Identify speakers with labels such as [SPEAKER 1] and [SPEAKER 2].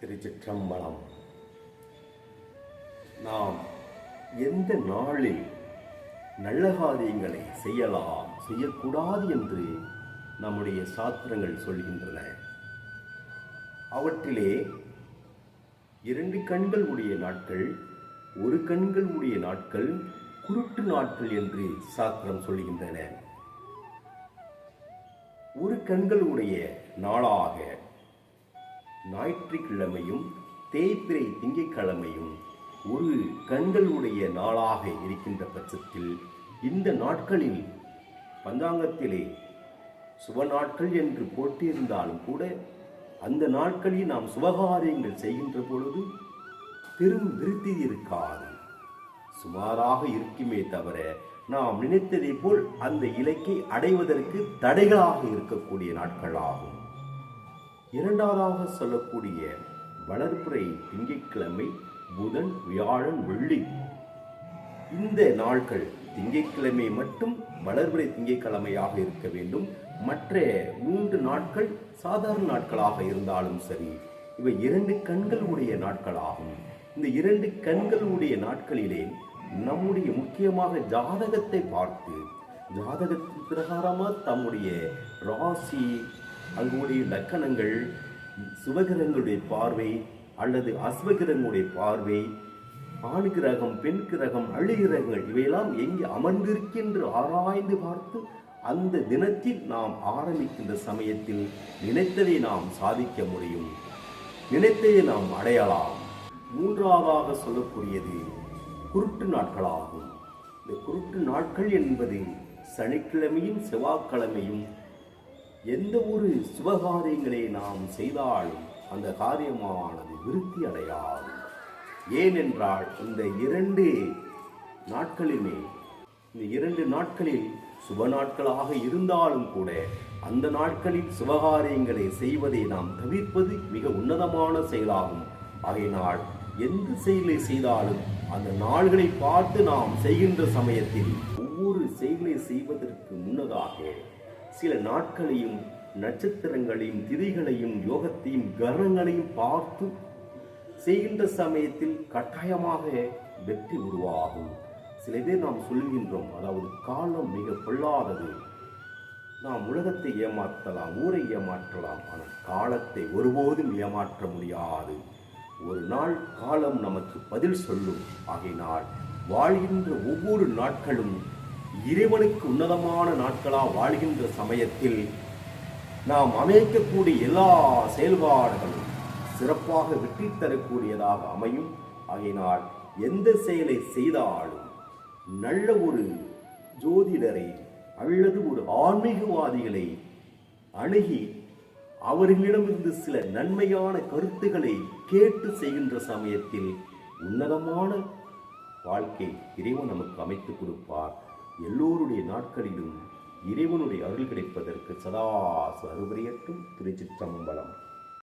[SPEAKER 1] திருச்சிற்றம்பலம். நாம் எந்த நாளில் நல்ல காரியங்களை செய்யலாம் செய்யக்கூடாது என்று நம்முடைய சாஸ்திரங்கள் சொல்கின்றன. அவற்றிலே இரண்டு கண்கள் உடைய நாட்கள் ஒரு கண்கள் உடைய நாட்கள் குருட்டு நாட்கள் என்று சாஸ்திரம் சொல்கின்றன. ஒரு கண்கள் உடைய நாளாக ஞாயிற்றுக்கிழமையும் தேய்பிரை திங்கட்கிழமையும் ஒரு கண்களுடைய நாளாக இருக்கின்ற பட்சத்தில் இந்த நாட்களில் பஞ்சாங்கத்திலே சுப நாட்கள் என்று போட்டிருந்தாலும் கூட அந்த நாட்களில் நாம் சுபகாரியங்கள் செய்கின்ற பொழுது பெரும் விருத்தி இருக்காது. சுமாராக இருக்குமே தவிர நாம் நினைத்ததை போல் அந்த இலக்கை அடைவதற்கு தடைகளாக இருக்கக்கூடிய நாட்களாகும். இரண்டாவதாக சொல்லக்கூடிய வளர்ப்புறை திங்கட்கிழமை புதன் வியாழன் வெள்ளி. இந்த நாட்கள் திங்கட்கிழமை மட்டும் வளர்பிறை திங்கட்கிழமையாக இருக்க வேண்டும். மற்ற மூன்று நாட்கள் சாதாரண நாட்களாக இருந்தாலும் சரி இவை இரண்டு கண்களுடைய நாட்களாகும். இந்த இரண்டு கண்களுடைய நாட்களிலே நம்முடைய முக்கியமாக ஜாதகத்தை பார்த்து ஜாதகத்தின் பிரகாரமாக தம்முடைய ராசி அங்குடைய லக்கணங்கள் சுபகிரகங்களுடைய பார்வை அல்லது அஸ்வகிரகங்களுடைய பார்வை ஆண் கிரகம் பெண் கிரகம் அழு கிரகங்கள் இவையெல்லாம் எங்கே அமர்ந்திருக்கின்ற ஆராய்ந்து பார்த்து அந்த தினத்தில் நாம் ஆரம்பிக்கின்ற சமயத்தில் நினைத்ததை நாம் சாதிக்க முடியும். நினைத்ததை நாம் அடையலாம். மூன்றாவதாக சொல்லக்கூடியது குருட்டு நாட்களாகும். இந்த குருட்டு நாட்கள் என்பது சனிக்கிழமையும் செவ்வாய்க்கிழமையும் எந்த ஒரு சுபகாரியங்களை நாம் செய்தாலும் அந்த காரியமானது விருத்தி அடையாது. ஏனென்றால் இந்த இரண்டு நாட்களுமே இந்த இரண்டு நாட்களில் சுப நாட்களாக இருந்தாலும் கூட அந்த நாட்களில் சுபகாரியங்களை செய்வதை நாம் தவிர்ப்பது மிக உன்னதமான செயலாகும். ஆகையினால் எந்த செயலை செய்தாலும் அந்த நாள்களை பார்த்து நாம் செய்கின்ற சமயத்தில் ஒவ்வொரு செயலை செய்வதற்கு முன்னதாக சில நாட்களையும் நட்சத்திரங்களையும் திதிகளையும் யோகத்தையும் கரணங்களையும் பார்த்து செய்கின்ற சமயத்தில் கட்டாயமாக வெற்றி உருவாகும். சில பேர் நாம் சொல்கின்றோம் அதாவது காலம் மிக பொல்லாதது. நாம் உலகத்தை ஏமாற்றலாம் ஊரை ஏமாற்றலாம் ஆனால் காலத்தை ஒருபோதும் ஏமாற்ற முடியாது. ஒரு நாள் காலம் நமக்கு பதில் சொல்லும். ஆகையினால் வாழ்கின்ற ஒவ்வொரு நாட்களும் இறைவனுக்கு உன்னதமான நாட்களாக வாழ்கின்ற சமயத்தில் நாம் அமைக்கக்கூடிய எல்லா செயல்பாடுகளும் சிறப்பாக வெற்றி தரக்கூடியதாக அமையும். ஆகையினால் எந்த செயலை செய்தாலும் நல்ல ஒரு ஜோதிடரை அல்லது ஒரு ஆன்மீகவாதிகளை அணுகி அவர்களிடமிருந்து சில நன்மையான கருத்துக்களை கேட்டு செய்கின்ற சமயத்தில் உன்னதமான வாழ்க்கை இறைவன் நமக்கு அமைத்துக் கொடுப்பார். எல்லோருடைய நாட்களிலும் இறைவனுடைய அருள் கிடைப்பதற்கு சதா சருவரியற்றும் திருச்சிற்றம்பலம்.